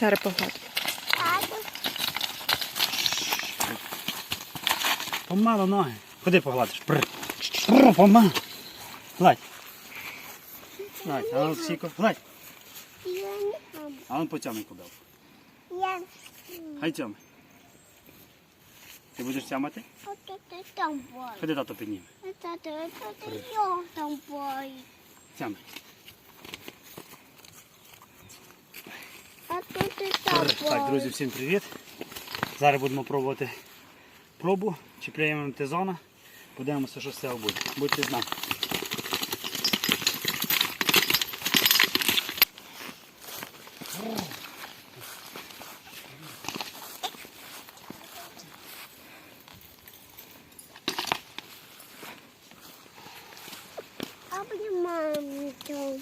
Зараз погладимо. Тату. Помало ноги. Ходи погладиш. Пр. Пр, помало. Гладь. Гладь, а ну сіко. Гладь. Я не мам. А он по цьому кубел. Я Хай цьому. Ти будеш тямати? от это там бой. Ходи тато підніме. Это это это я там бой. Тями. Так, друзі, всім привіт. Зараз будемо пробувати пробу. Чіпляємо МТ-зона. Подивимося, що з цього буде. Будьте з нами. Обнимаем то.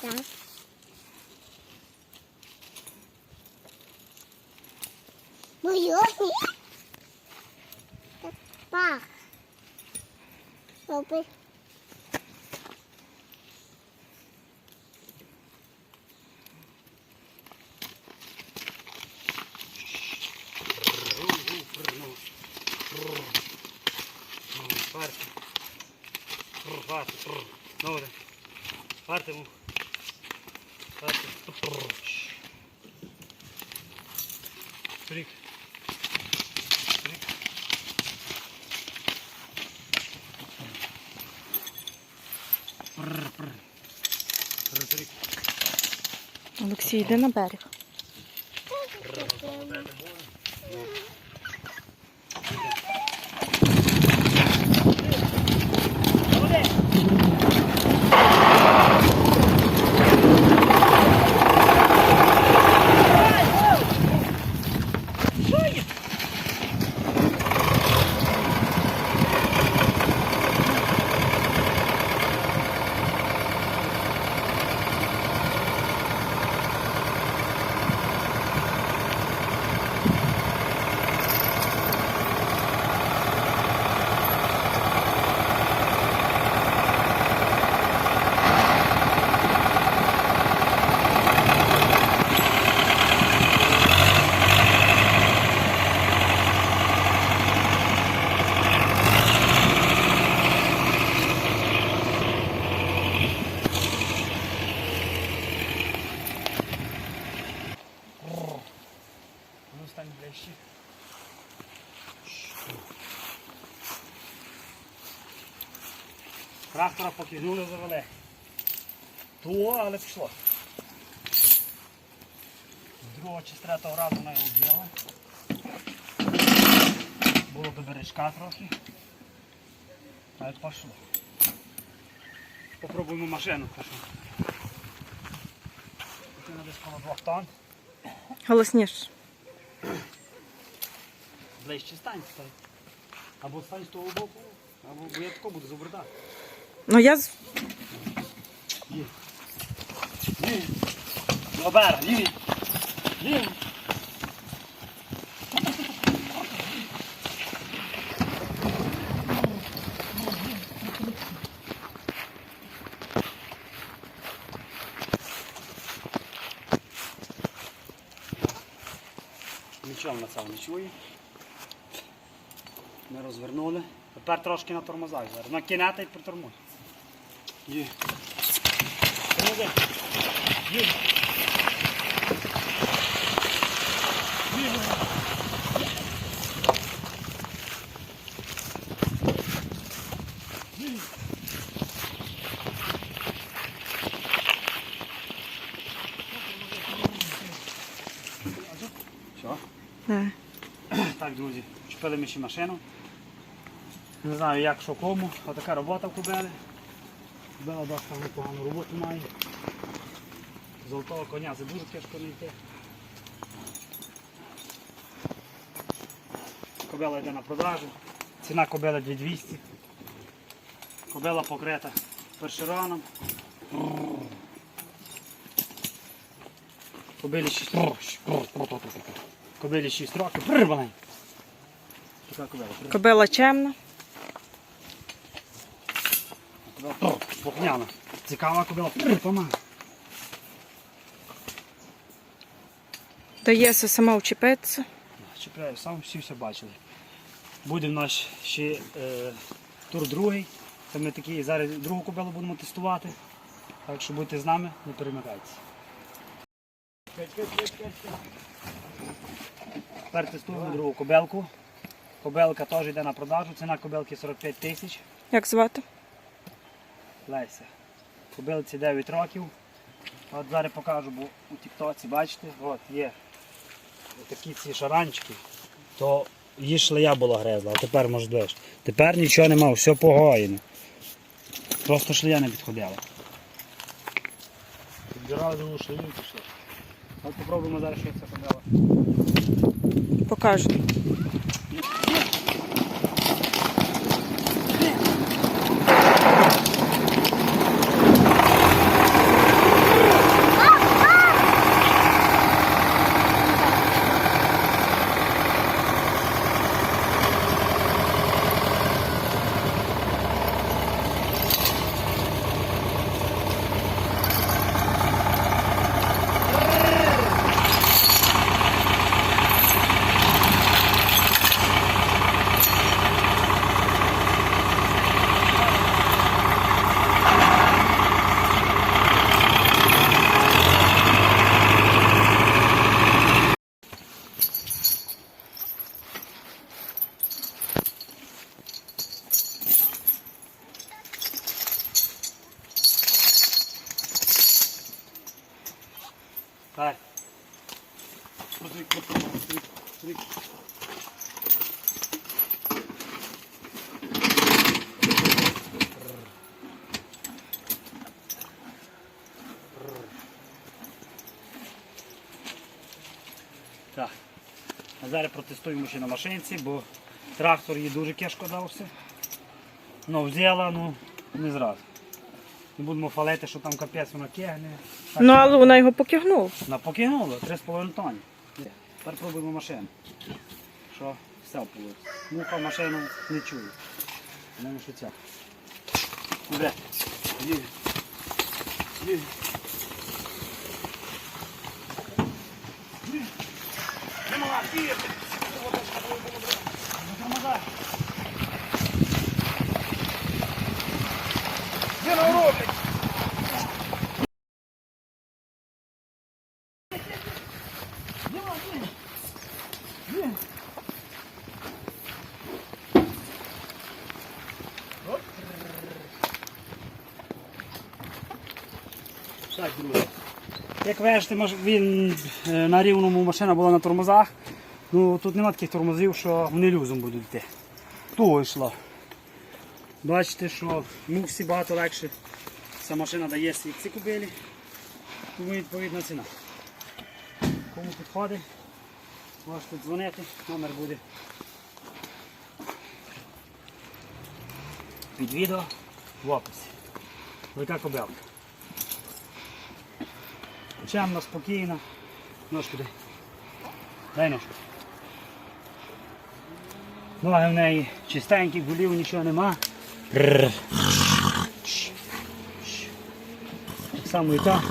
Так. Моё Так, пах. Чтобы Парти. Парти. Добре. Парти му. Парти. Трик. Олексій, йди на берег. Ближче. Трактора покинули завели. Ту, але пішло. З другого чи з третього разу ми його вбили. Було до бережка трохи. Але пішло. Попробуємо машину. Машину десь коло двох тонн. Голосніше. Ближче стань, стань. Або стань з того боку, або бо я тако буду забрати. Ну я з- Є. Є. Добре, є. Є. Нічого на це не чує. Ми розвернули. Тепер трошки на тормозах зараз. На кінета і притормозь. Є. Тормози. Да. Так, друзі, чіпили ми ще машину. Не знаю як, що кому. Отака робота в Кубели. Кубела досить непогану роботу має. Золотого коня це дуже тяжко знайти. Кобела йде на продажу. Ціна кобели 2200. Кобела покрита першераном. Кобилі 6 років. Кобилі 6 років. Прирваний. Така кобела. Кобила чемна. Кобила Слухняна. Цікава кобила. Прирвана. Дається сама вчепиться. Чіпляю сам, всі все бачили. Буде в нас ще е, тур другий. Це ми такі зараз другу кобилу будемо тестувати. Так що будьте з нами, не перемикайтеся. Тепер тестуємо другу кобелку. Кобелка теж йде на продажу. Ціна кобелки 45 тисяч. Як звати? Леся. Кобилці 9 років. От зараз покажу, бо у тіктоці, бачите, от є такі ці шаранчики, то її шлея була грезла, а тепер може дивиш. Тепер нічого нема, все погоєно. Просто шлея не підходила. Підбирали другу шлею і пішли. От попробуємо зараз, що це подала. Покажу. Так. А зараз протестуємо ще на машинці, бо трактор їй дуже кешко дався. Ну, взяла, ну, не зразу. Не будемо фалити, що там капець вона кегне. Так Ну, але вона його покигнула. на покинуло 3,5 тонни. Тепер пробуємо машину. Що все було. Муха машину не чує. Думаю, що ця. Іде. Їде. Їде. Не могла, їде. Тормоза. Де на роблять? Так, друзі. Як маш- він е, на рівному машина була на тормозах. Ну, тут нема таких тормозів, що вони люзом будуть йти. Туго йшло. Бачите, що муксі багато легше. Ця машина дає свій ці кубилі. Тому відповідна ціна. Кому підходить, можете дзвонити, номер буде під відео в описі. Велика кобелка. Чемно, спокійно. Ножку дай. Дай ножку. Ноги в неї чистенькі, гулів нічого нема. Так само і та.